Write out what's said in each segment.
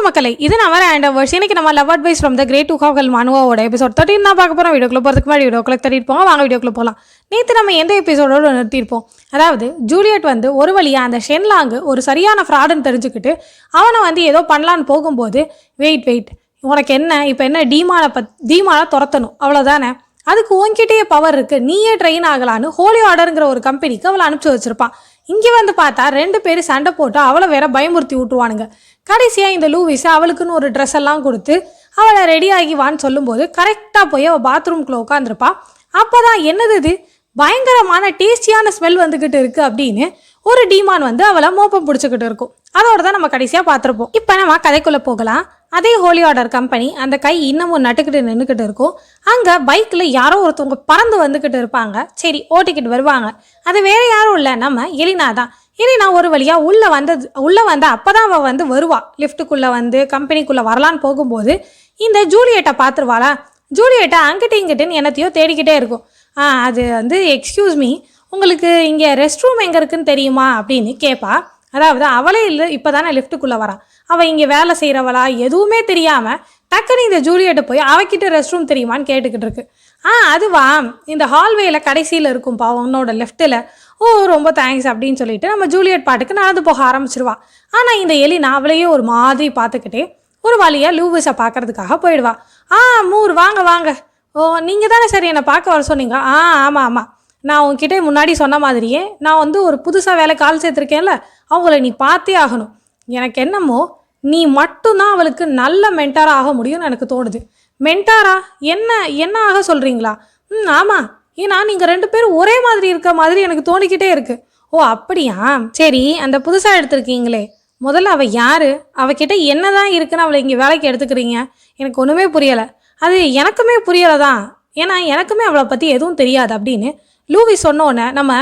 வணக்கம் மக்களை. இது நம்ம அண்ட் வருஷம் இன்னைக்கு நம்ம love advice from the great two காவல் மனுவோட எபிசோட் தேர்ட்டின் தான் பார்க்க போகிறோம் வீடியோக்குள்ள போகிறதுக்கு மாதிரி வீடியோக்குள்ள தட்டிட்டு போங்க. வாங்க வீடியோக்குள்ள போகலாம் நேற்று நம்ம எந்த எபிசோடோடு நிறுத்தியிருப்போம்? அதாவது ஜூலியட் வந்து ஒரு வழியாக அந்த ஷென்லாங்கு ஒரு சரியான ஃப்ராடுன்னு தெரிஞ்சுக்கிட்டு அவனை வந்து ஏதோ பண்ணலான்னு போகும்போது வெயிட் வெயிட் உனக்கு என்ன? இப்போ என்ன டீமானை பத் டீமானை துரத்தணும். அவ்வளோதானே அதுக்கு உன்கிட்டயே பவர் இருக்குது நீயே ட்ரெயின் ஆகலான்னு ஹோலி ஆர்டருங்கிற ஒரு கம்பெனிக்கு அவளை அனுப்பிச்சி வச்சிருப்பான். இங்கே வந்து பார்த்தா ரெண்டு பேரும் சண்டை போட்டு அவளை வேற பயமுறுத்தி விட்டுருவானுங்க. கடைசியாக இந்த லூவிஸ் அவளுக்குன்னு ஒரு ட்ரெஸ் எல்லாம் கொடுத்து அவளை ரெடி ஆகிவான்னு சொல்லும்போது கரெக்டாக போய் அவள் பாத்ரூம்குள்ளே உட்காந்துருப்பா அப்போ தான் என்னது இது? பயங்கரமான டேஸ்டியான ஸ்மெல் வந்துக்கிட்டு இருக்குது அப்படின்னு ஒரு டீமான் வந்து அவளை மோப்பம் பிடிச்சிக்கிட்டு இருக்கும். அதோட தான் நம்ம கடைசியாக பார்த்துருப்போம். இப்போ நம்ம கதைக்குள்ளே போகலாம். அதே ஹோலி ஆர்டர் கம்பெனி அந்த கை இன்னமும் நட்டுக்கிட்டு நின்றுக்கிட்டு இருக்கும். அங்கே பைக்கில் யாரோ ஒருத்தவங்க பறந்து வந்துக்கிட்டு இருப்பாங்க. சரி ஓட்டிக்கிட்டு வருவாங்க. அது வேறு யாரும் இல்லை. நம்ம எலினா தான். எலினா ஒரு வழியாக உள்ளே வந்தது உள்ளே வந்த அப்போ தான் அவள் வந்து வருவா. லிஃப்ட்டுக்குள்ளே வந்து கம்பெனிக்குள்ளே வரலான்னு போகும்போது இந்த ஜூலியட்டை பார்த்துருவாளா? ஜூலியட்டை அங்கிட்டு இங்கிட்டுன்னு என்னத்தையோ தேடிக்கிட்டே இருக்கும். ஆ அது வந்து எக்ஸ்கியூஸ் மீ உங்களுக்கு இங்கே ரெஸ்ட் ரூம் எங்கே இருக்குன்னு தெரியுமா? அப்படின்னு கேட்பா அதாவது அவளே இல்லை இப்போ தானே லிஃப்ட்டுக்குள்ளே வரான் அவள் இங்கே வேலை செய்கிறவளா எதுவுமே தெரியாமல் டக்குன்னு இந்த ஜூலியட்டை போய் அவகிட்ட ரெஸ்ட் ரூம் தெரியுமான்னு கேட்டுக்கிட்டு இருக்கு. ஆ அதுவா? இந்த ஹால்வேயில் கடைசியில் இருக்கும்ப்பா உன்னோட லெஃப்ட்டில் ஓ ரொம்ப தேங்க்ஸ் அப்படின்னு சொல்லிட்டு நம்ம ஜூலியட் பாட்டுக்கு நடந்து போக ஆரம்பிச்சிருவா. ஆனால் இந்த எலினா அவளையே ஒரு மாதிரி பார்த்துக்கிட்டே ஒரு வழியாக லூவிஸை பார்க்கறதுக்காக போயிடுவா. ஆ மூர் வாங்க வாங்க. ஓ நீங்கள் தானே சரி என்னை பார்க்க வர சொன்னீங்க? ஆ ஆமாம் ஆமாம் நான் உங்ககிட்ட முன்னாடி சொன்ன மாதிரியே நான் வந்து ஒரு புதுசாக வேலை கால் சேர்த்துருக்கேன்ல அவங்கள நீ பார்த்தே ஆகணும். எனக்கு என்னமோ நீ மட்டும்தான் அவளுக்கு நல்ல மென்டாராக ஆக முடியும்னு எனக்கு தோணுது. மென்டாரா என்ன என்ன ஆக சொல்கிறீங்களா ம் ஆமாம் ஏன்னா நீங்கள் ரெண்டு பேரும் ஒரே மாதிரி இருக்க மாதிரி எனக்கு தோணிக்கிட்டே இருக்குது ஓ அப்படியா? சரி அந்த புதுசாக எடுத்திருக்கீங்களே. முதல்ல அவள் யார்? அவகிட்ட என்னதான் இருக்குன்னு அவளை இங்கே வேலைக்கு எடுத்துக்கிறீங்க? எனக்கு ஒன்றுமே புரியலை. அது எனக்குமே புரியலை தான் ஏன்னா எனக்குமே அவளை பற்றி எதுவும் தெரியாது அப்படின்னு லூவி சொன்னோன்னே நம்ம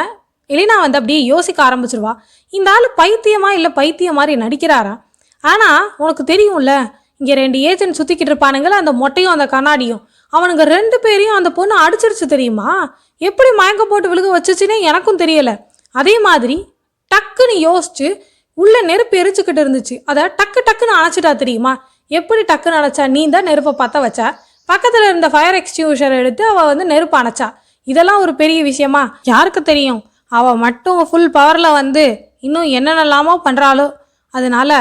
எலினா வந்து அப்படியே யோசிக்க ஆரம்பிச்சிருவா. இந்த ஆள் பைத்தியமா இல்லை பைத்தியம் மாதிரி நடிக்கிறாரா? ஆனால் உனக்கு தெரியும்ல இங்கே ரெண்டு ஏஜென்ட் சுற்றிக்கிட்டு இருப்பானுங்கள அந்த மொட்டையும் அந்த கண்ணாடியும். அவனுங்க ரெண்டு பேரையும் அந்த பொண்ணு அடிச்சிருச்சு தெரியுமா? எப்படி மயங்க போட்டு விழுக வச்சுச்சுன்னே எனக்கும் தெரியல. அதே மாதிரி டக்குன்னு யோசிச்சு உள்ள நெருப்பு எரிச்சுக்கிட்டு இருந்துச்சு. அதை டக்கு டக்குன்னு அணைச்சிட்டா தெரியுமா? எப்படி டக்குன்னு அணைச்சா? நீ தான் நெருப்பை பற்ற வச்சா? பக்கத்தில் இருந்த ஃபயர் எக்ஸ்டியூஷர் எடுத்து அவள் வந்து நெருப்பு அணைச்சா. இதெல்லாம் ஒரு பெரிய விஷயமா? யாருக்கு தெரியும்? அவள் மட்டும் ஃபுல் பவரில் வந்து இன்னும் என்னென்னலாமோ பண்ணுறாளோ அதனால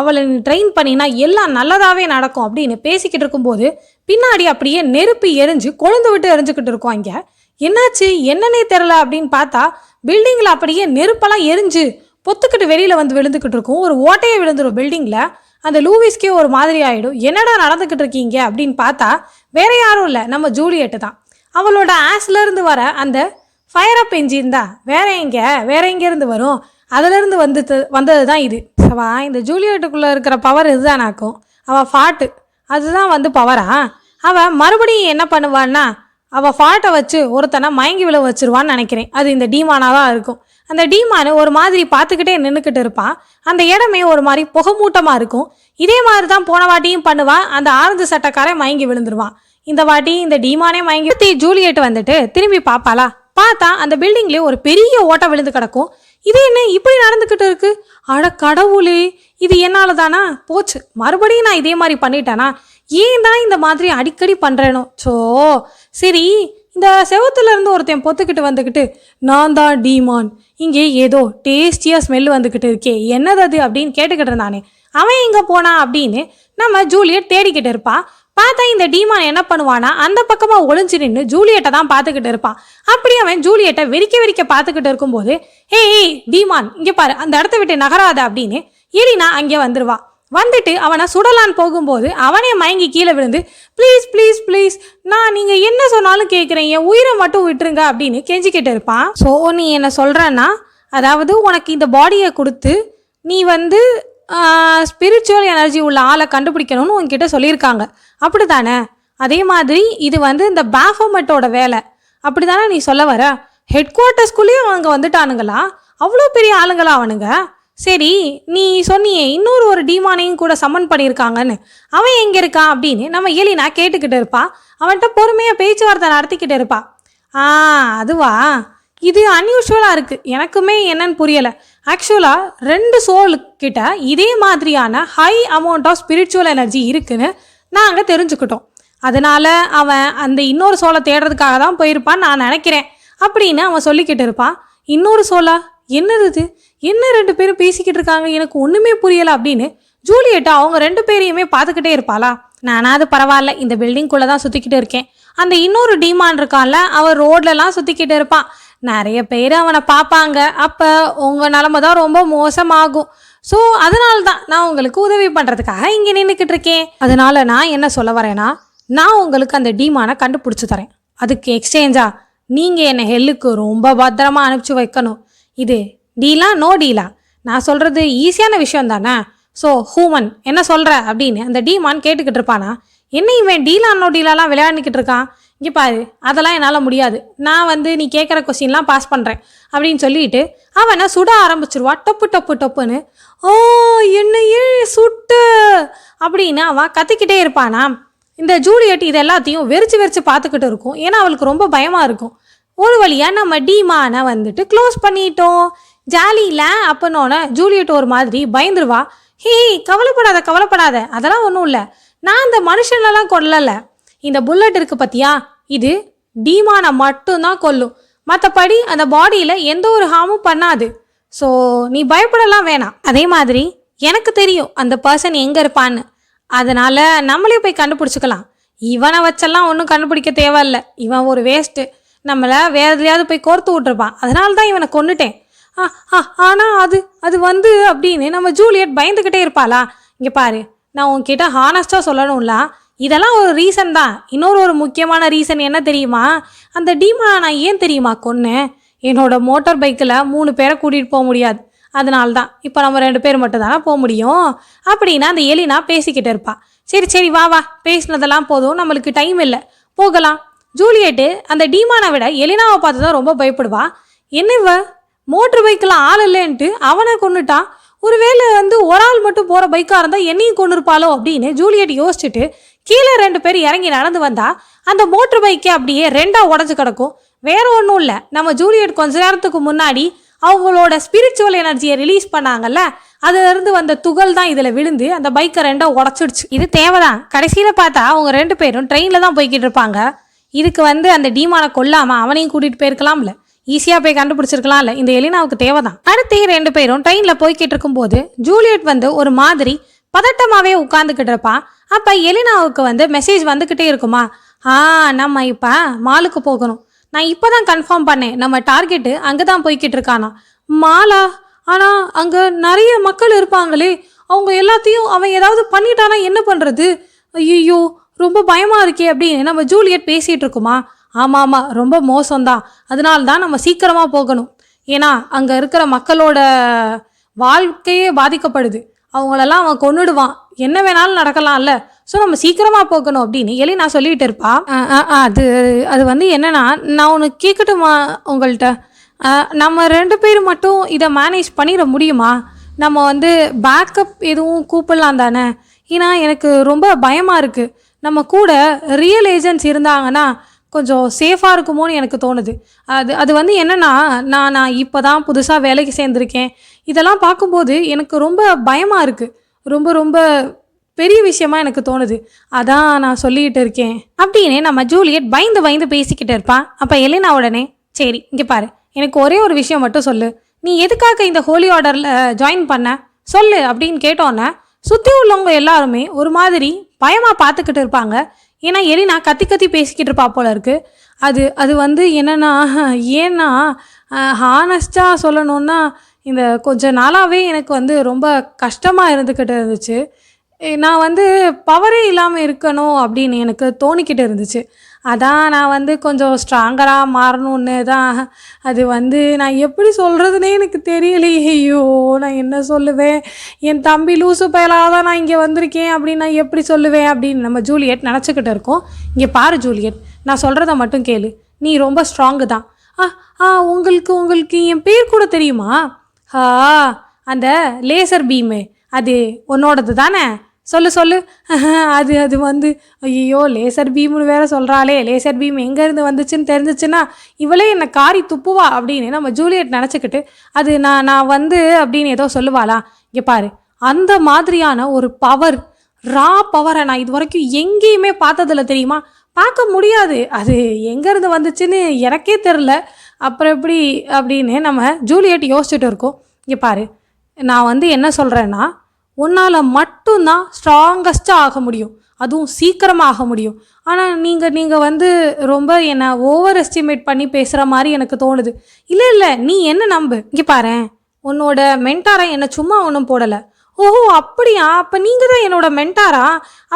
அவளை நீ ட்ரெயின் பண்ணினா எல்லாம் நல்லதாகவே நடக்கும் அப்படின்னு பேசிக்கிட்டு இருக்கும்போது பின்னாடி அப்படியே நெருப்பு எரிஞ்சு கொழுந்து விட்டு எரிஞ்சுக்கிட்டு இருக்கோம் இங்கே. என்னாச்சு? என்னன்னே தெரில அப்படின்னு பார்த்தா பில்டிங்கில் அப்படியே நெருப்பெல்லாம் எரிஞ்சு பொத்துக்கிட்டு வெளியில் வந்து விழுந்துக்கிட்டு இருக்கும். ஒரு ஓட்டையே விழுந்துடும் பில்டிங்கில் அந்த லூவிஸ்க்கே ஒரு மாதிரி ஆகிடும் என்னடா நடந்துக்கிட்டு இருக்கீங்க அப்படின்னு பார்த்தா வேற யாரும் இல்லை. நம்ம ஜூலியட்டு தான். அவளோட ஆஸ்லேருந்து வர அந்த ஃபயர் அப் என்ஜின் தான். வேற எங்க? வேற எங்கேருந்து வரும்? அதுலேருந்து வந்து வந்தது தான் இது. அவா இந்த ஜூலியட்டுக்குள்ளே இருக்கிற பவர் இதுதானாக்கும் அவள் ஃபாட்டு அதுதான் வந்து பவரா அவள் மறுபடியும் என்ன பண்ணுவான்னா அவள் ஃபாட்டை வச்சு ஒருத்தனை மயங்கி விழ வச்சிருவான்னு நினைக்கிறேன். அது இந்த டீமானாக தான் இருக்கும். அந்த டீமானு ஒரு மாதிரி பார்த்துக்கிட்டே நின்றுக்கிட்டு இருப்பான். அந்த இடமே ஒரு மாதிரி புகமூட்டமாக இருக்கும். இதே மாதிரி தான் போன வாட்டியும் பண்ணுவான். அந்த ஆரஞ்சு சட்டக்காரன் மயங்கி விழுந்துருவான். இந்த வாட்டி இந்த டீமானே மயங்கி ஜூலியட் வந்துட்டு திரும்பி பார்ப்பாளா பார்த்தா அந்த பில்டிங்லேயே ஒரு பெரிய ஓட்டை விழுந்து கிடக்கும். இது என்ன இப்படி நடந்துக்கிட்டு இருக்கு? அட கடவுளே இது என்னால தானா? போச்சு. மறுபடியும் நான் இதே மாதிரி பண்ணிட்டேனா? ஏன் தான் இந்த மாதிரி அடிக்கடி பண்ணுறேனோ சோ சரி இந்த செவத்துல இருந்து ஒருத்தன் பொத்துக்கிட்டு வந்துக்கிட்டு நான் தான் டீமான். இங்கே ஏதோ டேஸ்டியாக ஸ்மெல் வந்துக்கிட்டு இருக்கே. என்னது அது அப்படின்னு கேட்டுக்கிட்டு இருந்தானே. அவன் எங்கே போனா அப்படின்னு நம்ம ஜூலியட் தேடிக்கிட்டு இருப்பா. பார்த்தா இந்த டீமான் என்ன பண்ணுவானா அந்த பக்கமாக ஒளிஞ்சு நின்று ஜூலியட்டை தான் பார்த்துக்கிட்டு இருப்பான். அப்படி அவன் ஜூலியட்டை வெறிக்க வெறிக்க பார்த்துக்கிட்டு இருக்கும்போது ஏய் ஏய் டீமான் இங்கே பாரு அந்த இடத்த விட்டு நகராத அப்படின்னு எலினா அங்கே வந்துருவா. வந்துட்டு அவனை சுடலான்னு போகும்போது அவனே மயங்கி கீழே விழுந்து ப்ளீஸ் ப்ளீஸ் ப்ளீஸ் நான் நீங்கள் என்ன சொன்னாலும் கேட்குறேன் என் உயிரை மட்டும் விட்டுருங்க அப்படின்னு கெஞ்சிக்கிட்டு இருப்பான். ஸோ நீ என்ன சொல்கிறன்னா அதாவது உனக்கு இந்த பாடியை கொடுத்து நீ வந்து ஸ்பிரிச்சுவல் எனர்ஜி உள்ள ஆளை கண்டுபிடிக்கணும்னு உங்ககிட்ட சொல்லியிருக்காங்க. அப்படி தானே அதே மாதிரி இது வந்து இந்த பேஃபோமெட்டோட வேலை. அப்படி தானே நீ சொல்ல வர? ஹெட் குவார்ட்டர்ஸ்குள்ளேயும் அவங்க வந்துட்டானுங்களா? அவ்வளோ பெரிய ஆளுங்களா அவனுங்க? சரி நீ சொன்னியே இன்னொரு ஒரு டீமானையும் கூட சம்மன் பண்ணியிருக்காங்கன்னு. அவன் எங்கே இருக்கான் அப்படின்னு நம்ம ஏலினா கேட்டுக்கிட்டு இருப்பா. அவன்கிட்ட பொறுமையாக பேச்சுவார்த்தை நடத்திக்கிட்டு இருப்பா. ஆ அதுவா? இது அன்யூஷுவலாக இருக்குது எனக்குமே என்னன்னு புரியலை. ஆக்சுவலாக ரெண்டு சோலுக்கிட்ட இதே மாதிரியான high amount of spiritual energy இருக்குன்னு நாங்கள் தெரிஞ்சுக்கிட்டோம். அதனால அவன் அந்த இன்னொரு சோலை தேடுறதுக்காக தான் போயிருப்பான்னு நான் நினைக்கிறேன். அப்படின்னு அவன் சொல்லிக்கிட்டு இருப்பான். இன்னொரு சோலா என்னது இது? என்ன ரெண்டு பேரும் பேசிக்கிட்டு இருக்காங்க? எனக்கு ஒன்றுமே புரியலை அப்படின்னு ஜூலியட்டா அவங்க ரெண்டு பேரையுமே பார்த்துக்கிட்டே இருப்பாளா? நானாவது பரவாயில்ல இந்த பில்டிங்குள்ளே தான் சுற்றிக்கிட்டு இருக்கேன். அந்த இன்னொரு டீமான் இருக்கான்ல அவன் ரோட்லலாம் சுற்றிக்கிட்டு இருப்பான். நிறைய பேர் அவனை பார்ப்பாங்க. அப்போ உங்கள் நிலமை தான் ரொம்ப மோசமாகும். ஸோ அதனால தான் நான் உங்களுக்கு உதவி பண்ணுறதுக்காக இங்கே நின்றுக்கிட்டு இருக்கேன். அதனால நான் என்ன சொல்ல வரேன்னா நான் உங்களுக்கு அந்த டீமானை கண்டுபிடிச்சி தரேன். அதுக்கு எக்ஸ்சேஞ்சா நீங்கள் என்னை ஹெல்லுக்கு ரொம்ப பத்திரமா அனுப்பிச்சு வைக்கணும். இது டீலா நோ டீலா நான் சொல்கிறது ஈஸியான விஷயம் தானே? ஸோ ஹூமன் என்ன சொல்கிற அப்படின்னு அந்த டீமான் கேட்டுக்கிட்டு இருப்பானா? என்ன இவன் டீலா நோ டீலாலாம் விளையாண்டுக்கிட்டு இருக்கான்? இங்கே பாரு அதெல்லாம் என்னால் முடியாது. நான் வந்து நீ கேட்குற கொஸ்டின்லாம் பாஸ் பண்ணுறேன் அப்படின்னு சொல்லிட்டு அவனை சுட ஆரம்பிச்சிருவா. டொப்பு டொப்பு டொப்புன்னு. ஓ என்னையே சுட்டு? அப்படின்னு அவன் கத்திக்கிட்டே இருப்பானா. இந்த ஜூலியட் இது எல்லாத்தையும் வெறிச்சு வெறிச்சு பார்த்துக்கிட்டு இருக்கும். ஏன்னா அவளுக்கு ரொம்ப பயமாக இருக்கும். ஒரு வழியாக நம்ம டீமானை வந்துட்டு க்ளோஸ் பண்ணிட்டோம். ஜாலியில் அப்பனோட ஜூலியட் ஒரு மாதிரி பயந்துருவா. ஹே கவலைப்படாத கவலைப்படாத. அதெல்லாம் ஒன்றும் இல்லை. நான் அந்த மனுஷனெல்லாம் கொல்லலை. இந்த புல்லட் இருக்கு பார்த்தியா இது டீமானை மட்டும்தான் கொல்லும். மற்றபடி அந்த பாடியில் எந்த ஒரு ஹார்மும் பண்ணாது. ஸோ நீ பயப்படலாம் வேணாம். அதே மாதிரி எனக்கு தெரியும் அந்த பர்சன் எங்கே இருப்பான்னு. அதனால் நம்மளே போய் கண்டுபிடிச்சிக்கலாம். இவனை வச்செல்லாம் ஒன்றும் கண்டுபிடிக்க தேவையில்ல. இவன் ஒரு வேஸ்ட்டு நம்மளை வேறு எதுலையாவது போய் கோர்த்து விட்ருப்பான் அதனால தான் இவனை கொன்னுட்டேன். ஆ ஆ ஆனால் அது அது வந்து அப்படின்னு நம்ம ஜூலியட் பயந்துக்கிட்டே இருப்பாளா? இங்கே பாரு. நான் உன்கிட்ட ஹானஸ்ட்டாக சொல்லணும்ல. இதெல்லாம் ஒரு ரீசன் தான். இன்னொரு ஒரு முக்கியமான ரீசன் என்ன தெரியுமா? அந்த டீமா நான் ஏன் தெரியுமா கொன்னேன்? என்னோட மோட்டார் பைக்கில் மூணு பேரை கூட்டிகிட்டு போக முடியாது. அதனால தான் இப்போ நம்ம ரெண்டு பேர் மட்டும் தானே போக முடியும்? அப்படின்னா அந்த எலினா பேசிக்கிட்டு இருப்பா. சரி சரி வா வா. பேசினதெல்லாம் போதும். நம்மளுக்கு டைம் இல்லை. போகலாம். ஜூலியட்டு அந்த டீமானை விட எலினாவை பார்த்து தான் ரொம்ப பயப்படுவா. என்ன இவ? மோட்டர் பைக்கில் ஆள் இல்லைன்ட்டு அவனை கொண்டுட்டான் ஒருவேளை வந்து ஒரு ஆள் மட்டும் போகிற பைக்காக இருந்தால் என்னையும் கொண்டு இருப்பாளோ அப்படின்னு ஜூலியட் யோசிச்சுட்டு கீழே ரெண்டு பேர் இறங்கி நடந்து வந்தா அந்த மோட்டர் பைக்கே அப்படியே ரெண்டா உடஞ்சு கிடக்கும். வேற ஒன்றும் இல்லை. நம்ம ஜூலியட் கொஞ்ச நேரத்துக்கு முன்னாடி அவங்களோட ஸ்பிரிச்சுவல் எனர்ஜியை ரிலீஸ் பண்ணாங்கல்ல அதுலேருந்து வந்த துகள் தான் இதில் விழுந்து அந்த பைக்கை ரெண்டாக உடச்சிடுச்சு. இது தேவைதான். கடைசியில் பார்த்தா அவங்க ரெண்டு பேரும் ட்ரெயினில் தான் போய்கிட்டு இருப்பாங்க. இதுக்கு வந்து அந்த டீமானை கொல்லாமல் அவனையும் கூட்டிகிட்டு போயிருக்கலாம்ல. ஈஸியாக போய் கண்டுபிடிச்சிருக்கலாம்ல. இந்த எலினாவுக்கு தேவைதான். அடுத்து ரெண்டு பேரும் ட்ரெயினில் போய்கிட்டு இருக்கும்போது ஜூலியட் வந்து ஒரு மாதிரி பதட்டமாகவே உட்காந்துக்கிட்டு இருப்பான் அப்போ எலினாவுக்கு வந்து மெசேஜ் வந்துக்கிட்டே இருக்குமா? ஆ நம்ம இப்போ மாலுக்கு போகணும். நான் இப்போ தான் கன்ஃபார்ம் பண்ணேன். நம்ம டார்கெட்டு அங்கே தான் போய்கிட்டு இருக்கானா? மாலா ஆனால் அங்கே நிறைய மக்கள் இருப்பாங்களே. அவங்க எல்லாத்தையும் அவன் ஏதாவது பண்ணிட்டானா என்ன பண்ணுறது ஐயோ ரொம்ப பயமாக இருக்கே அப்படின்னு நம்ம ஜூலியட் பேசிகிட்டு இருக்குமா? ஆமாம் ஆமாம் ரொம்ப மோசம்தான். அதனால தான் நம்ம சீக்கிரமாக போகணும். ஏன்னா அங்கே இருக்கிற மக்களோட வாழ்க்கையே பாதிக்கப்படுது. அவங்களெல்லாம் அவன் கொன்னுடுவான். என்ன வேணாலும் நடக்கலாம்ல. ஸோ நம்ம சீக்கிரமாக போகணும் அப்படின்னு எலி நான் சொல்லிகிட்டு இருப்பா. அது அது வந்து என்னன்னா நான் உனக்கு கேட்கட்டுமா உங்கள்கிட்ட நம்ம ரெண்டு பேரும் மட்டும் இதை மேனேஜ் பண்ணிட முடியுமா? நம்ம வந்து பேக்கப் எதுவும் கூப்பிடலாம் தானே? ஏன்னா எனக்கு ரொம்ப பயமாக இருக்குது நம்ம கூட ரியல் ஏஜென்ட்ஸ் இருந்தாங்கன்னா கொஞ்சம் சேஃபாக இருக்குமோன்னு எனக்கு தோணுது. அது அது வந்து என்னென்னா நான் நான் இப்போ தான் புதுசாக வேலைக்கு சேர்ந்துருக்கேன். இதெல்லாம் பார்க்கும்போது எனக்கு ரொம்ப பயமாக இருக்குது ரொம்ப ரொம்ப பெரிய விஷயமா எனக்கு தோணுது. அதான் நான் சொல்லிக்கிட்டு இருக்கேன். அப்படின்னு நம்ம ஜூலியட் பயந்து பயந்து பேசிக்கிட்டு இருப்பான் அப்போ எலினா உடனே சரி இங்கே பாரு. எனக்கு ஒரே ஒரு விஷயம் மட்டும் சொல்லு. நீ எதுக்காக இந்த ஹோலி ஆர்டரில் ஜாயின் பண்ண? சொல்லு. அப்படின்னு கேட்டோன்னே சுற்றி உள்ளவங்க எல்லாருமே ஒரு மாதிரி பயமாக பார்த்துக்கிட்டு இருப்பாங்க. ஏன்னா எலினா கத்தி கத்தி பேசிக்கிட்டு இருப்பா போல இருக்கு. அது அது வந்து என்னன்னா ஏன்னா ஹானஸ்டாக சொல்லணுன்னா இந்த கொஞ்ச நாளாகவே எனக்கு வந்து ரொம்ப கஷ்டமாக இருந்துக்கிட்டு இருந்துச்சு. நான் வந்து பவரே இல்லாமல் இருக்கணும் அப்படின்னு எனக்கு தோணிக்கிட்டு இருந்துச்சு. அதான் நான் வந்து கொஞ்சம் ஸ்ட்ராங்கராக மாறணும்னு தான். அது வந்து நான் எப்படி சொல்கிறதுனே எனக்கு தெரியலையே ஐயோ நான் என்ன சொல்லுவேன்? என் தம்பி லூசு பயலாக தான் நான் இங்கே வந்திருக்கேன் அப்படின்னு நான் எப்படி சொல்லுவேன் அப்படின்னு நம்ம ஜூலியட் நினச்சிக்கிட்டு இருக்கோம். இங்கே பாரு ஜூலியட் நான் சொல்கிறத மட்டும் கேளு. நீ ரொம்ப ஸ்ட்ராங்கு தான். ஆ ஆ உங்களுக்கு உங்களுக்கு என் பேர் கூட தெரியுமா? ஆ அந்த லேசர் பீமு அது உன்னோடது தானே? சொல்லு சொல்லு. அது அது வந்து ஐயோ லேசர் பீம்னு வேற சொல்கிறாளே லேசர் பீம் எங்கேருந்து வந்துச்சுன்னு தெரிஞ்சிச்சுன்னா இவளே என்னை காரி துப்புவா அப்படின்னு நம்ம ஜூலியட் நினச்சிக்கிட்டு அது நான் நான் வந்து அப்படின்னு ஏதோ சொல்லுவாளா? இங்கே பாரு. அந்த மாதிரியான ஒரு பவர் ரா பவரை நான் இது வரைக்கும் எங்கேயுமே பார்த்ததில்ல தெரியுமா? பார்க்க முடியாது. அது எங்கேருந்து வந்துச்சுன்னு எனக்கே தெரில. அப்புறம் எப்படி அப்படின்னு நம்ம ஜூலியட் யோசிச்சுட்டு இருக்கோம். இங்கே பாரு. நான் வந்து என்ன சொல்கிறேன்னா உன்னால் மட்டும்தான் ஸ்ட்ராங்கஸ்ட்டாக ஆக முடியும். அதுவும் சீக்கிரமாக ஆக முடியும். ஆனால் நீங்கள் நீங்கள் வந்து ரொம்ப என்னை ஓவர் எஸ்டிமேட் பண்ணி பேசுகிற மாதிரி எனக்கு தோணுது. இல்லை இல்லை நீ என்ன நம்பு? இங்கே பாரு உன்னோட மென்டாரை என்னை சும்மா ஒன்றும் போடலை. ஓஹோ அப்படியா? அப்போ நீங்கள் தான் என்னோட மென்டாரா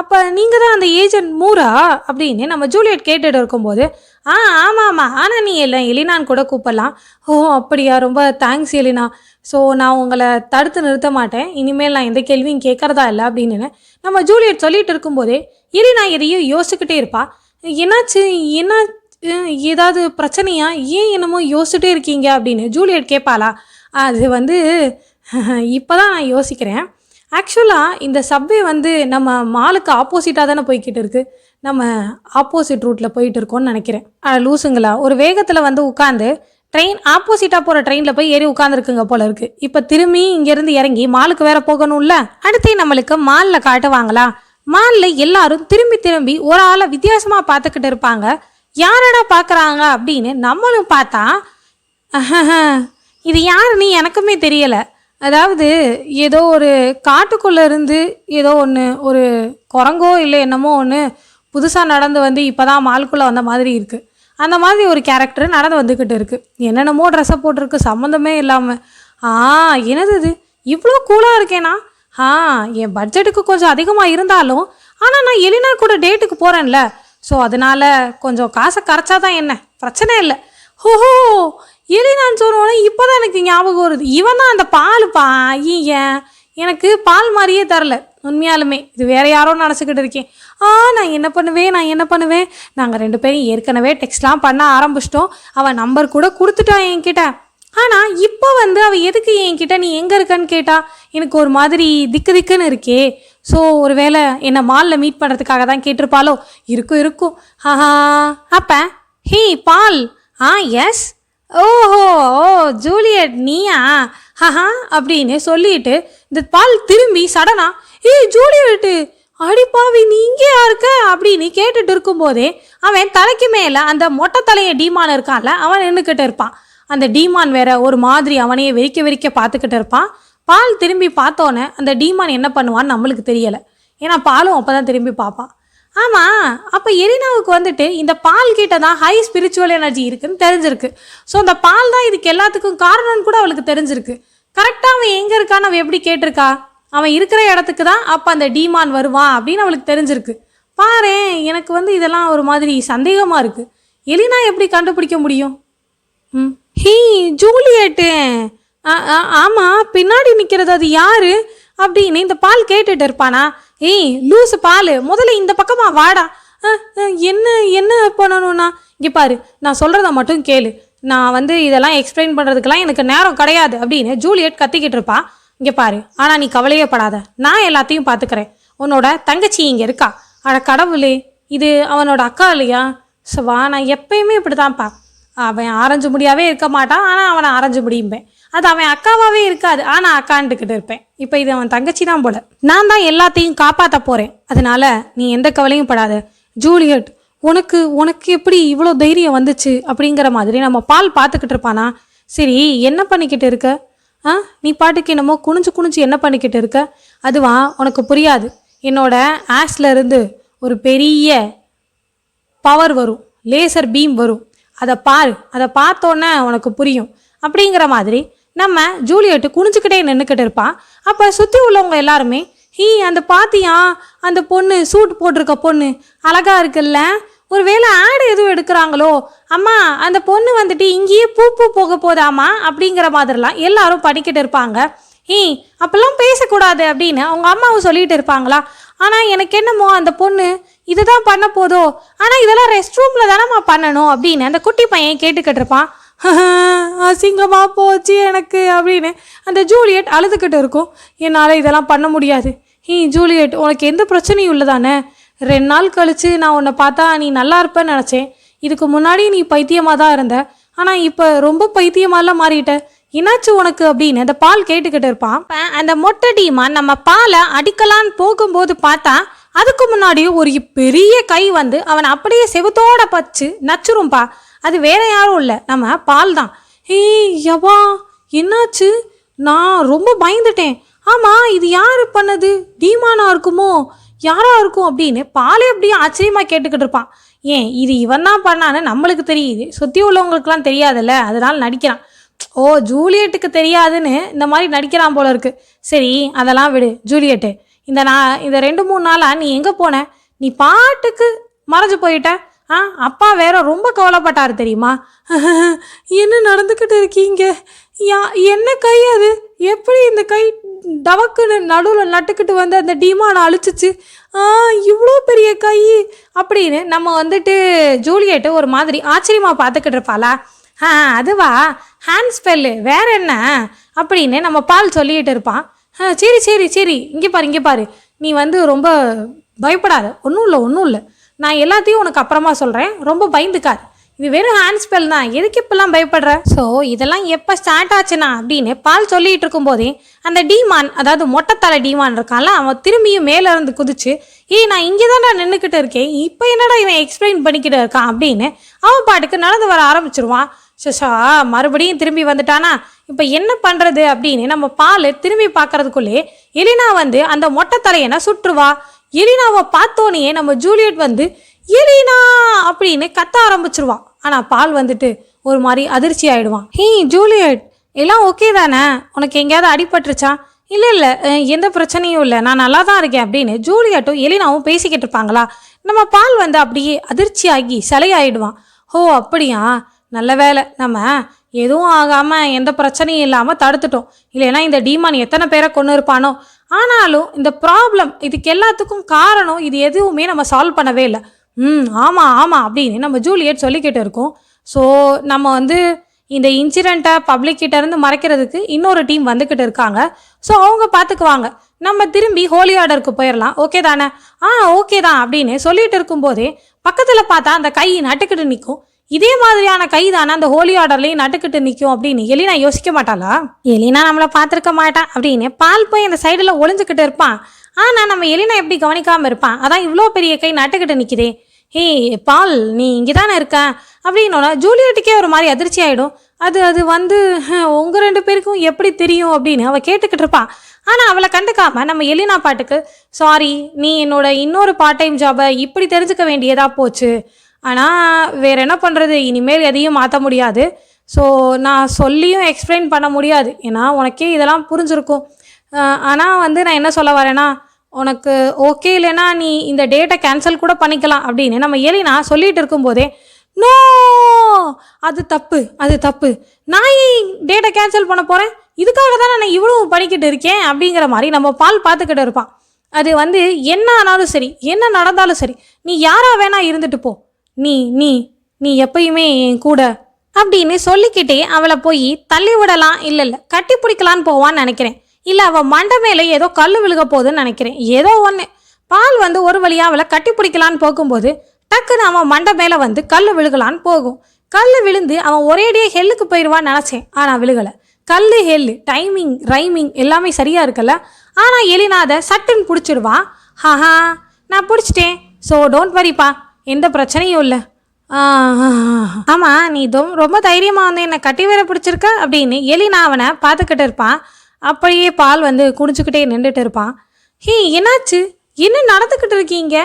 அப்போ நீங்கள் தான் அந்த ஏஜென்ட் மூரா? அப்படின்னு நம்ம ஜூலியட் கேட்டுட்டு இருக்கும்போது ஆ ஆமாம் ஆமாம் ஆனால் நீ இல்லை. எலினான்னு கூட கூப்பிடலாம். ஓ அப்படியா? ரொம்ப தேங்க்ஸ் எலினா. ஸோ நான் உங்களை தடுத்து நிறுத்த மாட்டேன். இனிமேல் நான் எந்த கேள்வியும் கேட்குறதா இல்லை அப்படின்னு. நம்ம ஜூலியட் சொல்லிட்டு இருக்கும்போதே எலினா எதையும் யோசிச்சுக்கிட்டே இருப்பா. என்னாச்சு? என்ன ஏதாவது பிரச்சனையா? ஏன் என்னமோ யோசிச்சுட்டே இருக்கீங்க அப்படின்னு ஜூலியட் கேட்பாளா? அது வந்து இப்போ தான் நான் யோசிக்கிறேன். ஆக்சுவலாக இந்த சப்வே வந்து நம்ம மாலுக்கு ஆப்போசிட்டாக தானே போய்கிட்டு இருக்குது நம்ம ஆப்போசிட் ரூட்டில் போயிட்டு இருக்கோம்னு நினைக்கிறேன். ஆனால் லூசுங்களா ஒரு வேகத்தில் வந்து உட்காந்து ட்ரெயின் ஆப்போசிட்டாக போகிற ட்ரெயினில் போய் ஏறி உட்காந்துருக்குங்க போல இருக்கு. இப்போ திரும்பி இங்கேருந்து இறங்கி மாலுக்கு வேற போகணும்ல? அடுத்து நம்மளுக்கு மாலில் காட்டுவாங்களா? மாலில் எல்லாரும் திரும்பி திரும்பி ஒரு ஆளை வித்தியாசமாக பார்த்துக்கிட்டு இருப்பாங்க. யாரடா பார்க்குறாங்க அப்படின்னு நம்மளும் பார்த்தா அஹஹ, இது யாருன்னு எனக்குமே தெரியலை. அதாவது ஏதோ ஒரு காட்டுக்குள்ளே இருந்து ஏதோ ஒன்று ஒரு குரங்கோ இல்லை என்னமோ ஒன்று புதுசாக நடந்து வந்து இப்போ தான் மாலுக்குள்ளே வந்த மாதிரி இருக்குது அந்த மாதிரி ஒரு கேரக்டர் நடந்து வந்துக்கிட்டு இருக்குது என்னென்னமோ ட்ரெஸ்ஸை போட்டிருக்கு சம்மந்தமே இல்லாமல் ஆ என்னது இது? இவ்வளோ கூலாக இருக்கேனா? ஆ என் பட்ஜெட்டுக்கு கொஞ்சம் அதிகமாக இருந்தாலும் ஆனால் நான் எலினா கூட டேட்டுக்கு போகிறேன்ல ஸோ அதனால் கொஞ்சம் காசை கரைச்சா தான் என்ன? பிரச்சனை இல்லை. ஹோஹோ எலினான்னு சொன்னோன்னே இப்போ தான் எனக்கு ஞாபகம் வருது. இவன் தான் அந்த பாலுப்பா ஐயன் எனக்கு பால் மாதிரியே தரல. உண்மையாலுமே இது வேற யாரோ நினச்சிக்கிட்டு இருக்கேன். ஆ நான் என்ன பண்ணுவேன் நான் என்ன பண்ணுவேன்? நாங்கள் ரெண்டு பேரும் ஏற்கனவே டெக்ஸ்ட்லாம் பண்ண ஆரம்பிச்சிட்டோம். அவன் நம்பர் கூட கொடுத்துட்டான் என்கிட்ட. ஆனால் இப்போ வந்து அவள் எதுக்கு என்கிட்ட? நீ எங்கே இருக்கன்னு கேட்டா எனக்கு ஒரு மாதிரி திக்கு திக்குன்னு இருக்கே. ஸோ ஒரு வேளை என்னை மாலில் மீட் பண்ணுறதுக்காக தான் கேட்டிருப்பாளோ? இருக்கும் இருக்கும். ஆஹா. அப்போ ஹே பால். ஆ எஸ் ஓஹோ ஓ ஜூலியட் நீயா? ஹஹா அப்படின்னு சொல்லிட்டு இந்த பால் திரும்பி சடனா ஏய் ஜூலியட்டு அடிப்பாவி நீ இங்கேயா இருக்க அப்படின்னு கேட்டுட்டு இருக்கும்போதே அவன் தலைக்கு மேலே அந்த மொட்டை தலைய டீமான் இருக்கான்ல அவன் நின்றுக்கிட்டு இருப்பான். அந்த டீமான் வேற ஒரு மாதிரி அவனையே வெறிக்க வெறிக்க பார்த்துக்கிட்டு இருப்பான். பால் திரும்பி பார்த்தோன்னே அந்த டீமான் என்ன பண்ணுவான்னு நம்மளுக்கு தெரியலை. ஏன்னா பாலும் அப்போ தான் திரும்பி பார்ப்பான். ஆமாம் அப்போ எரினாவுக்கு வந்துட்டு இந்த பால் கிட்ட தான் ஹை ஸ்பிரிச்சுவல் எனர்ஜி இருக்குன்னு தெரிஞ்சிருக்கு. ஸோ அந்த பால் தான் இதுக்கு எல்லாத்துக்கும் காரணம்னு கூட அவளுக்கு தெரிஞ்சிருக்கு. கரெக்டாக அவன் எங்கே இருக்கான்னு அவன் எப்படி கேட்டிருக்கா? அவன் இருக்கிற இடத்துக்கு தான் அப்போ அந்த டீமான் வருவான் அப்படின்னு அவளுக்கு தெரிஞ்சிருக்கு. பாரு எனக்கு வந்து இதெல்லாம் ஒரு மாதிரி சந்தேகமாக இருக்குது எலினா எப்படி கண்டுபிடிக்க முடியும்? ம் ஹீ ஜூலியட்டு. ஆமாம் பின்னாடி நிற்கிறது அது யாரு? அப்படின்னு இந்த பால் கேட்டுட்டு இருப்பானா? ஏய் லூசு பால் முதல்ல இந்த பக்கமாக வாடா. என்ன என்ன பண்ணணும்னா? இங்கே பாரு நான் சொல்கிறத மட்டும் கேளு. நான் வந்து இதெல்லாம் எக்ஸ்பிளைன் பண்ணுறதுக்கெல்லாம் எனக்கு நேரம் கிடையாது அப்படின்னு ஜூலியட் கத்திக்கிட்டு இருப்பா. இங்கே பாரு ஆனால் நீ கவலையே படாத. நான் எல்லாத்தையும் பார்த்துக்கிறேன் உன்னோட தங்கச்சி இங்கே இருக்கா? ஆனால் கடவுளே இது அவனோட அக்கா இல்லையா? சவா நான் எப்பயுமே இப்படி தான்ப்பா அவன் ஆரஞ்சு முடியாவே இருக்க மாட்டான் ஆனால் அவனை ஆரஞ்சு முடியும்பேன். அது அவன் அக்காவாகவே இருக்காது ஆனால் அக்கான்ட்டுக்கிட்டு இருப்பேன். இப்போ இது அவன் தங்கச்சி தான் போல. நான் தான் எல்லாத்தையும் காப்பாற்ற போகிறேன் அதனால நீ எந்த கவலையும் படாத. ஜூலியட் உனக்கு உனக்கு எப்படி இவ்வளோ தைரியம் வந்துச்சு அப்படிங்கிற மாதிரி நம்ம பால் பார்த்துக்கிட்டு இருப்பானா? சரி என்ன பண்ணிக்கிட்டு இருக்க? ஆ? நீ பாட்டுக்கு என்னமோ குனிஞ்சு குனிஞ்சு என்ன பண்ணிக்கிட்டு இருக்க? அதுவா உனக்கு புரியாது. என்னோட ஆஸ்ல இருந்து ஒரு பெரிய பவர் வரும். லேசர் பீம் வரும். அதை பாரு. அதை பார்த்தோன்னே உனக்கு புரியும். அப்படிங்கிற மாதிரி நம்ம ஜூலியட்டு குனிஞ்சுக்கிட்டே நின்றுக்கிட்டு இருப்பான் அப்போ சுற்றி உள்ளவங்க எல்லாருமே ஹீ அந்த பாத்தியா? அந்த பொண்ணு சூட் போட்டிருக்க பொண்ணு. அழகா இருக்குல்ல? ஒரு வேளை ஆடு எதுவும் எடுக்கிறாங்களோ? அம்மா அந்த பொண்ணு வந்துட்டு இங்கேயே பூ பூ போக போதாமா? அப்படிங்கிற மாதிரிலாம் எல்லாரும் படிக்கிட்டு இருப்பாங்க. ஏ அப்பெல்லாம் பேசக்கூடாது அப்படின்னு அவங்க அம்மாவும் சொல்லிட்டு இருப்பாங்களா? ஆனால் எனக்கு என்னமோ அந்த பொண்ணு இதுதான் பண்ண போதோ? ஆனால் இதெல்லாம் ரெஸ்ட் ரூமில் தானம்மா பண்ணணும் அப்படின்னு அந்த குட்டி பையன் கேட்டுக்கிட்டு இருப்பான். அசிங்கமாக போச்சு எனக்கு அப்படின்னு அந்த ஜூலியட் அழுதுகிட்டு இருக்கும். என்னால் இதெல்லாம் பண்ண முடியாது. ஹீ ஜூலியட் உனக்கு எந்த பிரச்சனையும் உள்ளதானே ரெண்டு நாள் கழித்து நான் உன்னை பார்த்தா நீ நல்லா இருப்பேன்னு நினச்சேன். இதுக்கு முன்னாடி நீ பைத்தியமாக தான் இருந்த. ஆனால் இப்போ ரொம்ப பைத்தியமாலாம் மாறிட்ட. என்னாச்சு உனக்கு அப்படின்னு அந்த பால் கேட்டுக்கிட்டு இருப்பான். அந்த மொட்டை டீமா நம்ம பாலை அடிக்கலான்னு போகும்போது பார்த்தா அதுக்கு முன்னாடி ஒரு பெரிய கை வந்து அவனை அப்படியே செவுத்தோட பச்சு நச்சுரும்பா. அது வேற யாரும் இல்லை. நம்ம பால் தான். ஏய் யவா என்னாச்சு? நான் ரொம்ப பயந்துட்டேன். ஆமாம் இது யார் பண்ணது? டீமானா இருக்குமோ? யாரா இருக்கும் அப்படின்னு பாலே அப்படியே ஆச்சரியமாக கேட்டுக்கிட்டு இருப்பான். ஏன் இது இவன் தான் பண்ணான்னு நம்மளுக்கு தெரியுது. சுற்றி உள்ளவங்களுக்குலாம் தெரியாதுல்ல அதனால் நடிக்கிறான். ஓ ஜூலியட்டுக்கு தெரியாதுன்னு இந்த மாதிரி நடிக்கிறான் போல இருக்கு. சரி அதெல்லாம் விடு ஜூலியட்டு. இந்த நான் இந்த ரெண்டு மூணு நாளாக நீ எங்கே போன? நீ பாட்டுக்கு மறைஞ்சு போயிட்ட. ஆ அப்பா வேற ரொம்ப கவலைப்பட்டாரு தெரியுமா? என்ன நடந்துக்கிட்டு இருக்கீங்க? யா என்ன கை அது? எப்படி இந்த கை டவக்குன்னு நடுவில் நட்டுக்கிட்டு வந்து அந்த டீமானை அழிச்சிச்சு? ஆ இவ்வளோ பெரிய கை அப்படின்னு நம்ம வந்துட்டு ஜூலியட்டு ஒரு மாதிரி ஆச்சரியமாக பார்த்துக்கிட்டு இருப்பாளா? ஆ அதுவா? ஹேண்ட் ஸ்பெல்லு வேற என்ன? அப்படின்னு நம்ம பால் சொல்லிக்கிட்டு இருப்பான். சரி சரி சரி இங்கே பாரு இங்கே பாரு. நீ வந்து ரொம்ப பயப்படாத. ஒன்றும் இல்லை ஒன்றும் இல்லை. நான் எல்லாத்தையும் உனக்கு அப்புறமா சொல்கிறேன் ரொம்ப பயந்துக்காது. இது வெறும் ஹேண்ட் ஸ்பெல் தான். எதுக்கு இப்பெல்லாம் பயப்படுற? ஸோ இதெல்லாம் எப்போ ஸ்டார்ட் ஆச்சுனா அப்படின்னு பால் சொல்லிட்டு இருக்கும்போதே அந்த டீமான் அதாவது மொட்டைத்தலை டீமான் இருக்கான்ல அவன் திரும்பியும் மேலே இருந்து குதிச்சு ஏய் நான் இங்கே தான் நான் நின்றுக்கிட்டு இருக்கேன். இப்போ என்னடா இவன் எக்ஸ்பிளைன் பண்ணிக்கிட்டு இருக்கான்? அப்படின்னு அவன் பாட்டுக்கு நடந்து வர ஆரம்பிச்சிருவான். சஷா மறுபடியும் திரும்பி வந்துட்டானா? இப்போ என்ன பண்ணுறது அப்படின்னு நம்ம பால் திரும்பி பார்க்கறதுக்குள்ளே எலினா வந்து அந்த மொட்டை தலையனை சுற்றுவா. எலினாவை பார்த்தோன்னே நம்ம ஜூலியட் வந்து எலினா! அப்படின்னு கத்த ஆரம்பிச்சிருவான். ஆனால் பால் வந்துட்டு ஒரு மாதிரி அதிர்ச்சி ஆயிடுவான். ஹே ஜூலியட் எல்லாம் ஓகே தானே? உனக்கு எங்கேயாவது அடிபட்டுருச்சா? இல்லை இல்லை எந்த பிரச்சனையும் இல்லை. நான் நல்லா தான் இருக்கேன் அப்படின்னு ஜூலியட்டும் எலினாவும் பேசிக்கிட்டு இருப்பாங்களா? நம்ம பால் வந்து அப்படியே அதிர்ச்சியாகி சிலையாயிடுவான். ஓ அப்படியா? நல்ல வேலை. நம்ம எதுவும் ஆகாமல் எந்த பிரச்சனையும் இல்லாமல் தடுத்துட்டோம். இல்லைன்னா இந்த டீமான் எத்தனை பேரை கொண்டு இருப்பானோ ஆனாலும் இந்த ப்ராப்ளம் இதுக்கு எல்லாத்துக்கும் காரணம் இது எதுவுமே நம்ம சால்வ் பண்ணவே இல்லை. ம் ஆமாம் ஆமாம் அப்படின்னு நம்ம ஜூலியட் சொல்லிக்கிட்டு இருக்கோம். ஸோ நம்ம வந்து இந்த இன்சிடெண்ட்டை பப்ளிக்கிட்ட இருந்து மறைக்கிறதுக்கு இன்னொரு டீம் வந்துக்கிட்டு இருக்காங்க. ஸோ அவங்க பார்த்துக்குவாங்க நம்ம திரும்பி ஹோலி ஆர்டருக்கு போயிடலாம் ஓகே தானே? ஆ ஓகே தான் அப்படின்னு சொல்லிட்டு இருக்கும்போதே பக்கத்தில் பார்த்தா அந்த கை நட்டுக்கிட்டு நிற்கும் இதே மாதிரியான கை தானே அந்த ஹோலி ஆர்டர்லையும் நட்டுக்கிட்டு நிற்கும் அப்படின்னு எலினா யோசிக்க மாட்டாளா? எலினா நம்மளை பார்த்துருக்க மாட்டான் அப்படின்னு பால் போய் அந்த சைடில் ஒளிஞ்சுக்கிட்டு இருப்பான். ஆனால் நம்ம எலினா எப்படி கவனிக்காமல் இருப்பான்? அதான் இவ்வளோ பெரிய கை நட்டுக்கிட்டு நிற்கிதே ஹே பால் நீ இங்கே தானே இருக்க? அப்படின்னோட ஜூலியட்டுக்கே ஒரு மாதிரி அதிர்ச்சி ஆகிடும் அது அது வந்து உங்கள் ரெண்டு பேருக்கும் எப்படி தெரியும் அப்படின்னு அவள் கேட்டுக்கிட்டு இருப்பான் ஆனால் அவளை கண்டுக்காம நம்ம எலினா பாட்டுக்கு சாரி நீ என்னோட இன்னொரு பார்ட் டைம் ஜாபை இப்படி தெரிஞ்சுக்க வேண்டியதாக போச்சு. ஆனால் வேற என்ன பண்ணுறது இனிமேல் எதையும் மாற்ற முடியாது. ஸோ நான் சொல்லியும் எக்ஸ்பிளைன் பண்ண முடியாது. ஏன்னா உனக்கே இதெல்லாம் புரிஞ்சிருக்கும். ஆனால் வந்து நான் என்ன சொல்ல வரேன்னா உனக்கு ஓகே இல்லைன்னா நீ இந்த டேட்டை கேன்சல் கூட பண்ணிக்கலாம் அப்படின்னு. நம்ம எலினா சொல்லிகிட்டு இருக்கும்போதே நோ அது தப்பு அது தப்பு. நான் ஏன் டேட்டை கேன்சல் பண்ண போகிறேன் இதுக்காக தான் நான் இவ்வளவு பண்ணிக்கிட்டு இருக்கேன்? அப்படிங்கிற மாதிரி நம்ம பால் பார்த்துக்கிட்டு இருப்பான். அது வந்து என்ன ஆனாலும் சரி என்ன நடந்தாலும் சரி நீ யாராக வேணா இருந்துட்டு போ. நீ நீ நீ எப்பயுமே என் கூட அப்படின்னு சொல்லிக்கிட்டே அவளை போய் தள்ளி விடலாம் இல்லை இல்லை கட்டி பிடிக்கலான்னு போவான்னு நினைக்கிறேன். இல்லை அவள் மண்டை மேலே ஏதோ கல் விழுக போகுதுன்னு நினைக்கிறேன். ஏதோ ஒன்று பால் வந்து ஒரு வழியாக அவளை கட்டி பிடிக்கலான்னு போகும்போது டக்குன்னு அவன் மண்டை மேலே வந்து கல் விழுகலான்னு போகும். கல் விழுந்து அவன் ஒரேடியே ஹெல்லுக்கு போயிடுவான்னு நினச்சேன் ஆனால் விழுகலை. கல் ஹெல்லு டைமிங் ரைமிங் எல்லாமே சரியாக இருக்குல்ல? ஆனால் எலினா அதை சட்டுன்னு பிடிச்சிடுவான். ஹாஹா நான் பிடிச்சிட்டேன். ஸோ டோன்ட் வரிப்பா எந்த பிரச்சனையும் இல்லை. ஆமாம் நீ தொம் ரொம்ப தைரியமாக வந்து என்னை கட்டி வேற பிடிச்சிருக்க அப்படின்னு எலினா அவனை பார்த்துக்கிட்டு இருப்பான். அப்படியே பால் வந்து குடிச்சுக்கிட்டே நின்றுட்டு இருப்பான். ஹே என்னாச்சு? என்ன நடந்துக்கிட்டு இருக்கீங்க?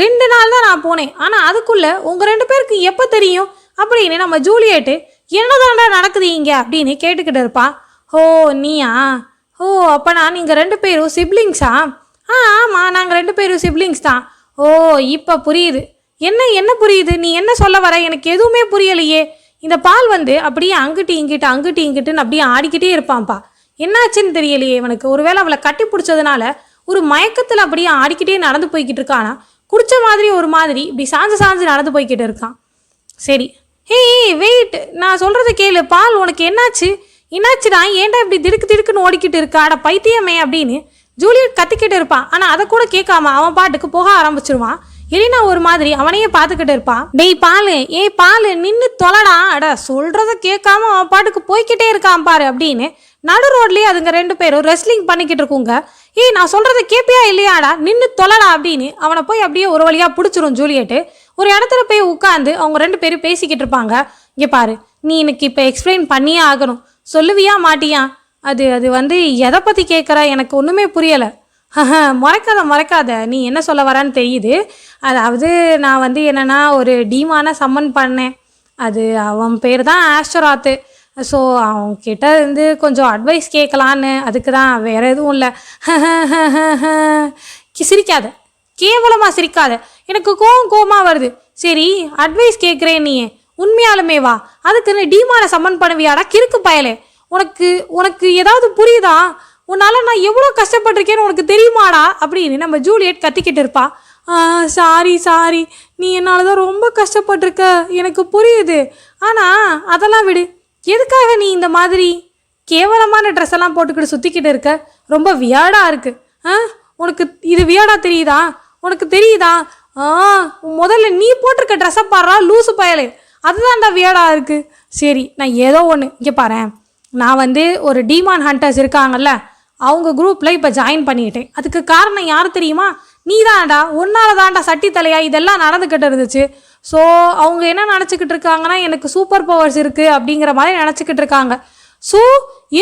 ரெண்டு நாள் தான் நான் போனேன். ஆனால் அதுக்குள்ளே உங்கள் ரெண்டு பேருக்கு எப்போ தெரியும்? அப்படின்னு நம்ம ஜூலியட்டு என்னதாண்டா நடக்குது இங்கே? அப்படின்னு கேட்டுக்கிட்டு இருப்பான். ஓ நீயா? ஓ அப்போனா நீங்கள் ரெண்டு பேரும் சிப்ளிங்ஸா ஆ ஆமாம் நாங்கள் ரெண்டு பேரும் சிப்ளிங்ஸ் தான் ஓ இப்போ புரியுது. என்ன என்ன புரியுது? நீ என்ன சொல்ல வர? எனக்கு எதுவுமே புரியலையே. இந்த பால் வந்து அப்படியே அங்கிட்டு இங்கிட்டு அங்கிட்டு இங்கிட்டுன்னு அப்படியே ஆடிக்கிட்டே இருப்பான்ப்பா. என்னாச்சுன்னு தெரியலையே இவனுக்கு. ஒருவேளை அவளை கட்டி பிடிச்சதுனால ஒரு மயக்கத்தில் அப்படியே ஆடிக்கிட்டே நடந்து போய்கிட்டு இருக்கானா? குடிச்ச மாதிரி ஒரு மாதிரி இப்படி சாஞ்சு சாஞ்சு நடந்து போய்கிட்டு இருக்கான். சரி. Hey wait. நான் சொல்கிறத கேளு. பால் உனக்கு என்னாச்சு? என்னாச்சுடா? ஏன்டா இப்படி திடுக்கு திடுக்குன்னு ஓடிக்கிட்டு இருக்கா? அட பைத்தியமே அப்படின்னு ஜூலியட் கத்திக்கிட்டு இருப்பான். ஆனால் அதை கூட கேட்காம அவன் பாட்டுக்கு போக ஆரம்பிச்சிருவான். எலினா ஒரு மாதிரி அவனையே பார்த்துக்கிட்டு இருப்பான் டேய் பாலு ஏய் பாலு நின்று தொலைடா. அட சொல்கிறத கேட்காம அவன் பாட்டுக்கு போய்கிட்டே இருக்கான் பாரு அப்படின்னு நடு ரோட்லேயே அதுங்க ரெண்டு பேரும் ரெஸ்லிங் பண்ணிக்கிட்டு இருக்குங்க. ஏய் நான் சொல்றத கேப்பியா இல்லையாடா? நின்று தொலைடா அப்படின்னு அவனை போய் அப்படியே ஒரு வழியாக பிடிச்சிரும் ஜூலியட்டு. ஒரு இடத்துல போய் உட்காந்து அவங்க ரெண்டு பேரும் பேசிக்கிட்டு இருப்பாங்க. இங்கே பாரு நீ எனக்கு இப்போ எக்ஸ்பிளைன் பண்ணியே ஆகணும். சொல்லுவியா மாட்டியா? அது அது வந்து எதை பற்றி கேட்குற எனக்கு ஒன்றுமே புரியலை. மறைக்காத மறைக்காத. நீ என்ன சொல்ல வரான்னு தெரியுது. அதாவது நான் வந்து என்னென்னா ஒரு டீமான சம்மன் பண்ணேன். அது அவன் பேர் தான் ஆஸ்டராத்து ஸோ அவன்கிட்ட இருந்து கொஞ்சம் அட்வைஸ் கேட்கலான்னு அதுக்கு தான் வேறு எதுவும் இல்லை. சிரிக்காத. கேவலமாக சிரிக்காத. எனக்கு கோவம் கோவமாக வருது. சரி அட்வைஸ் கேட்குறேன் நீ உண்மையாலுமே வா. அதுக்கு நீ டீமான சம்மன் பண்ணுவியாடா? கிறுக்கு பயலே. உனக்கு உனக்கு ஏதாவது புரியுதா? உன்னால் நான் எவ்வளோ கஷ்டப்பட்டிருக்கேன்னு உனக்கு தெரியுமாடா? அப்படின்னு நம்ம ஜூலியட் கத்திக்கிட்டு இருப்பா. சாரி சாரி நீ என்னால் தான் ரொம்ப கஷ்டப்பட்டிருக்க. எனக்கு புரியுது. ஆனால் அதெல்லாம் விடு. எதுக்காக நீ இந்த மாதிரி கேவலமான ட்ரெஸ் எல்லாம் போட்டுக்கிட்டு சுற்றிக்கிட்டு இருக்க? ரொம்ப வியாடாக இருக்குது ஆ உனக்கு இது வியாடாக தெரியுதா? உனக்கு தெரியுதா? ஆ முதல்ல நீ போட்டிருக்க ட்ரெஸ்ஸை பாடுறா லூசு பயலே. அதுதான்டா வியாடாக இருக்குது சரி நான் ஏதோ ஒன்று இங்கே பாரேன். நான் வந்து ஒரு டீமான் ஹண்டர்ஸ் இருக்காங்கல்ல அவங்க குரூப்பில் இப்போ ஜாயின் பண்ணிக்கிட்டேன் அதுக்கு காரணம் யார் தெரியுமா? நீ தான்டா ஒன்னால தான்டா சட்டி தலையா இதெல்லாம் நடந்துக்கிட்டு இருந்துச்சு. ஸோ அவங்க என்ன நினச்சிக்கிட்டு இருக்காங்கன்னா எனக்கு சூப்பர் பவர்ஸ் இருக்குது அப்படிங்கிற மாதிரி நினச்சிக்கிட்டு இருக்காங்க. ஸோ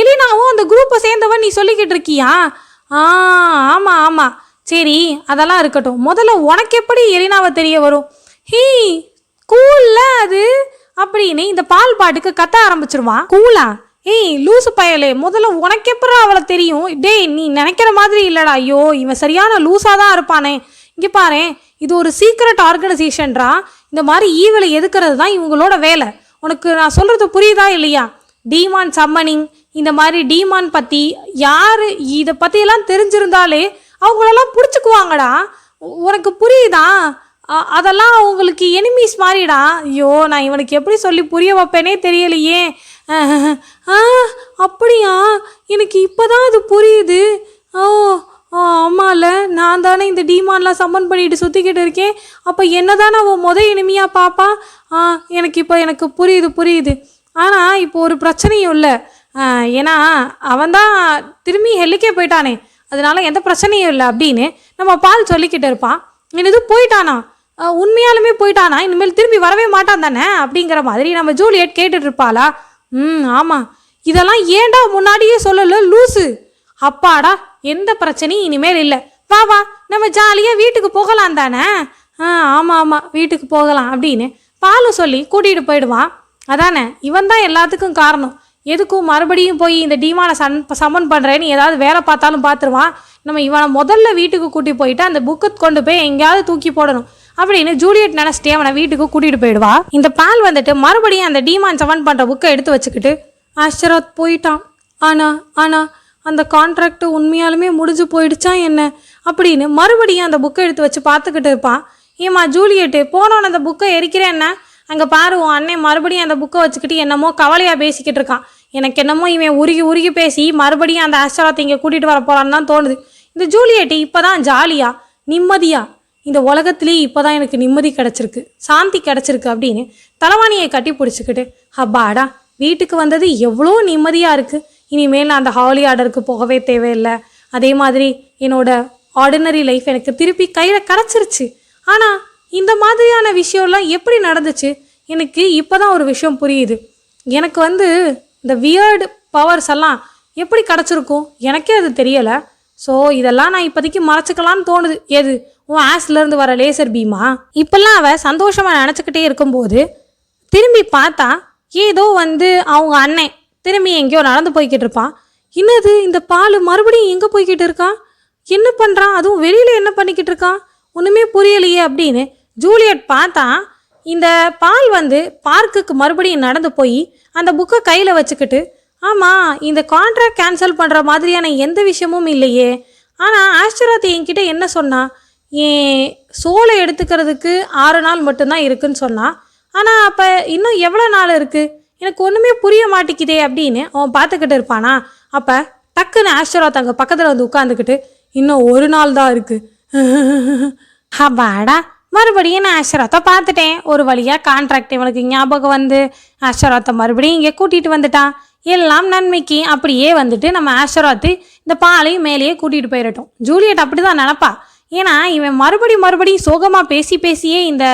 எலினாவும் அந்த குரூப்பை சேர்ந்தவன் நீ சொல்லிக்கிட்டு இருக்கியா? ஆ ஆமாம் ஆமாம் சரி அதெல்லாம் இருக்கட்டும். முதல்ல உனக்கு எப்படி எலினாவை தெரிய வரும்? ஹீ கூல்ல அது அப்படின்னு இந்த பால் பாட்டுக்கு கத்த ஆரம்பிச்சிருவான். கூலா ஏய் லூசு பயலே முதல்ல உனக்கு எப்பறம் அவளை தெரியும்? டேய் நீ நினைக்கிற மாதிரி இல்லடா ஐயோ இவன் சரியான லூஸாக தான் இருப்பானே. இங்கே பாரு இது ஒரு சீக்ரெட் ஆர்கனைசேஷன்ரா இந்த மாதிரி ஈவலை எதுக்கிறது தான் இவங்களோட வேலை? உனக்கு நான் சொல்கிறது புரியுதா இல்லையா? டீமான் சம்மனிங் இந்த மாதிரி டீமான் பற்றி யார் இதை பற்றியெல்லாம் தெரிஞ்சிருந்தாலே அவங்களெல்லாம் பிடிச்சிக்குவாங்கடா. உனக்கு புரியுதா? அதெல்லாம் அவங்களுக்கு எனிமீஸ் மாதிரிடா ஐயோ நான் இவனுக்கு எப்படி சொல்லி புரிய வைப்பேனே தெரியலையே. ஆ அப்படியா? எனக்கு இப்போதான் அது புரியுது. ஓ ஓ ஆமால நான் தானே இந்த டிமான்லாம் சம்மன் பண்ணிட்டு சுற்றிக்கிட்டு இருக்கேன். அப்போ என்ன தானே அவன் முத இனிமையாக பாப்பா? ஆ எனக்கு இப்போ எனக்கு புரியுது புரியுது. ஆனால் இப்போ ஒரு பிரச்சனையும் இல்லை. ஏன்னா அவன்தான் திரும்பி ஹெல்லுக்கே போயிட்டானே. அதனால எந்த பிரச்சனையும் இல்லை அப்படின்னு நம்ம பால் சொல்லிக்கிட்டு இருப்பான். என்னது போயிட்டானா? உண்மையாலுமே போயிட்டானா? இனிமேல் திரும்பி வரவே மாட்டான் தானே? அப்படிங்கிற மாதிரி நம்ம ஜூலியட் கேட்டுட்டு இருப்பாளா? ம் ஆமாம் இதெல்லாம் ஏன்டா முன்னாடியே சொல்லல? லூசு. அப்பாடா எந்த பிரச்சனையும் இனிமேல் இல்லை. வா வா நம்ம ஜாலியாக வீட்டுக்கு போகலாம் தானே? ஆ ஆமாம் ஆமாம் வீட்டுக்கு போகலாம் அப்படின்னு பாலு சொல்லி கூட்டிகிட்டு போயிடுவான் அதானே இவன் தான் எல்லாத்துக்கும் காரணம். எதுக்கும் மறுபடியும் போய் இந்த டீமானை சன் சமன் பண்ணுறேன்னு ஏதாவது வேலை பார்த்தாலும் பார்த்துருவான். நம்ம இவனை முதல்ல வீட்டுக்கு கூட்டி போயிட்டு அந்த புக்கை கொண்டு போய் எங்கேயாவது தூக்கி போடணும். அப்படின்னு ஜூலியட் நினச்சிட்டே அவனை வீட்டுக்கு கூட்டிகிட்டு போயிடுவா. இந்த பால் வந்துட்டு மறுபடியும் அந்த டீமான் செவன் பண்ணுற புக்கை எடுத்து வச்சுக்கிட்டு ஆஷராத் போயிட்டான். ஆனா ஆனா அந்த கான்ட்ராக்ட் உண்மையாலுமே முடிஞ்சு போயிடுச்சா என்ன? அப்படின்னு மறுபடியும் அந்த புக்கை எடுத்து வச்சு பார்த்துக்கிட்டு இருப்பான் ஏம்மா ஜூலியட்டு போனோன்னு அந்த புக்கை எரிக்கிறேன் என்ன? அங்கே பாரு உன் அண்ணன் மறுபடியும் அந்த புக்கை வச்சுக்கிட்டு என்னமோ கவலையாக பேசிக்கிட்டு இருக்கான். எனக்கு என்னமோ இவன் உருகி உருகி பேசி மறுபடியும் அந்த ஆஸ்டராத்தை இங்கே கூட்டிகிட்டு வர போகிறான்னு தான் தோணுது. இந்த ஜூலியட்டு இப்போ தான் ஜாலியாக நிம்மதியாக இந்த உலகத்துலேயே இப்போ தான் எனக்கு நிம்மதி கிடச்சிருக்கு சாந்தி கிடச்சிருக்கு அப்படின்னு தலைவாணியை கட்டி பிடிச்சிக்கிட்டு அப்பாடா வீட்டுக்கு வந்தது எவ்வளோ நிம்மதியாக இருக்குது இனிமேல் நான் அந்த ஹாலி ஆர்டருக்கு போகவே தேவையில்லை. அதே மாதிரி என்னோட ஆர்டினரி லைஃப் எனக்கு திருப்பி கையில் கிடச்சிருச்சு. ஆனால் இந்த மாதிரியான விஷயம்லாம் எப்படி நடந்துச்சு? எனக்கு இப்போ தான் ஒரு விஷயம் புரியுது. எனக்கு வந்து இந்த வியர்டு பவர்ஸ் எல்லாம் எப்படி கிடச்சிருக்கும்? எனக்கே அது தெரியலை. ஸோ இதெல்லாம் நான் இப்போதைக்கு மறைச்சிக்கலான்னு தோணுது. எது? உன் ஆஸ்லேருந்து வர லேசர் பீமா இப்பெல்லாம் அவள் சந்தோஷமாக நினச்சிக்கிட்டே இருக்கும்போது திரும்பி பார்த்தா ஏதோ வந்து அவங்க அண்ணன் திரும்பி எங்கேயோ நடந்து போய்கிட்டு இருப்பான். என்னது இந்த பால் மறுபடியும் எங்கே போய்கிட்டு இருக்கான் என்ன பண்ணுறான் அதுவும் வெளியில் என்ன பண்ணிக்கிட்டு இருக்கான்? ஒன்றுமே புரியலையே அப்படின்னு ஜூலியட் பார்த்தா இந்த பால் வந்து பார்க்குக்கு மறுபடியும் நடந்து போய் அந்த புக்கை கையில் வச்சுக்கிட்டு ஆமாம் இந்த கான்ட்ராக்ட் கேன்சல் பண்ணுற மாதிரியான எந்த விஷயமும் இல்லையே. ஆனால் ஆஸ்டராத் என்கிட்ட என்ன சொன்னா? என் சோலை எடுத்துக்கிறதுக்கு ஆறு நாள் மட்டும்தான் இருக்குன்னு சொன்னான். ஆனால் அப்போ இன்னும் எவ்வளோ நாள் இருக்குது எனக்கு ஒன்றுமே புரிய மாட்டேங்குதே அப்படின்னு அவன் பார்த்துக்கிட்டு இருப்பானா. அப்போ டக்குன்னு ஆஸ்டராத் அங்கே பக்கத்தில் வந்து உட்காந்துக்கிட்டு இன்னும் ஒரு நாள் தான் இருக்குது அப்பாடா மறுபடியும் நான் ஆஷராத்தை பார்த்துட்டேன். ஒரு வழியாக கான்ட்ராக்ட் இவனுக்கு ஞாபகம் வந்து ஆஷராத்தை மறுபடியும் இங்கே கூட்டிகிட்டு வந்துட்டான். எல்லாம் நன்மைக்கு அப்படியே வந்துட்டு நம்ம ஆஷராத்து இந்த பாலையும் மேலேயே கூட்டிகிட்டு போயிடட்டும் ஜூலியட் அப்படி தான் நினப்பா. ஏன்னா இவன் மறுபடியும் மறுபடியும் சோகமாக பேசி பேசியே இந்த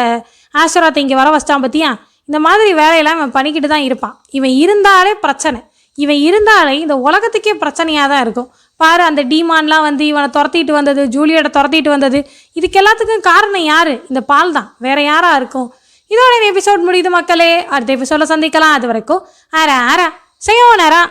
ஆஷராத்தை இங்கே வர வச்சிட்டான் பத்தியா? இந்த மாதிரி வேலையெல்லாம் இவன் பண்ணிக்கிட்டு தான் இருப்பான். இவன் இருந்தாலே பிரச்சனை. இவன் இருந்தாலே இந்த உலகத்துக்கே பிரச்சனையாக தான் இருக்கும். பாரு அந்த டீமான்லாம் வந்து இவனை துரத்திட்டு வந்தது ஜூலியோட துரத்திட்டு வந்தது. இதுக்கு எல்லாத்துக்கும் காரணம் யார்? இந்த பால் தான். வேற யாராக இருக்கும்? இதோட எபிசோட் முடியுது மக்களே. அடுத்த எபிசோட சந்திக்கலாம். அது வரைக்கும் ஆரா ஆரா. செய்யவும் நேரா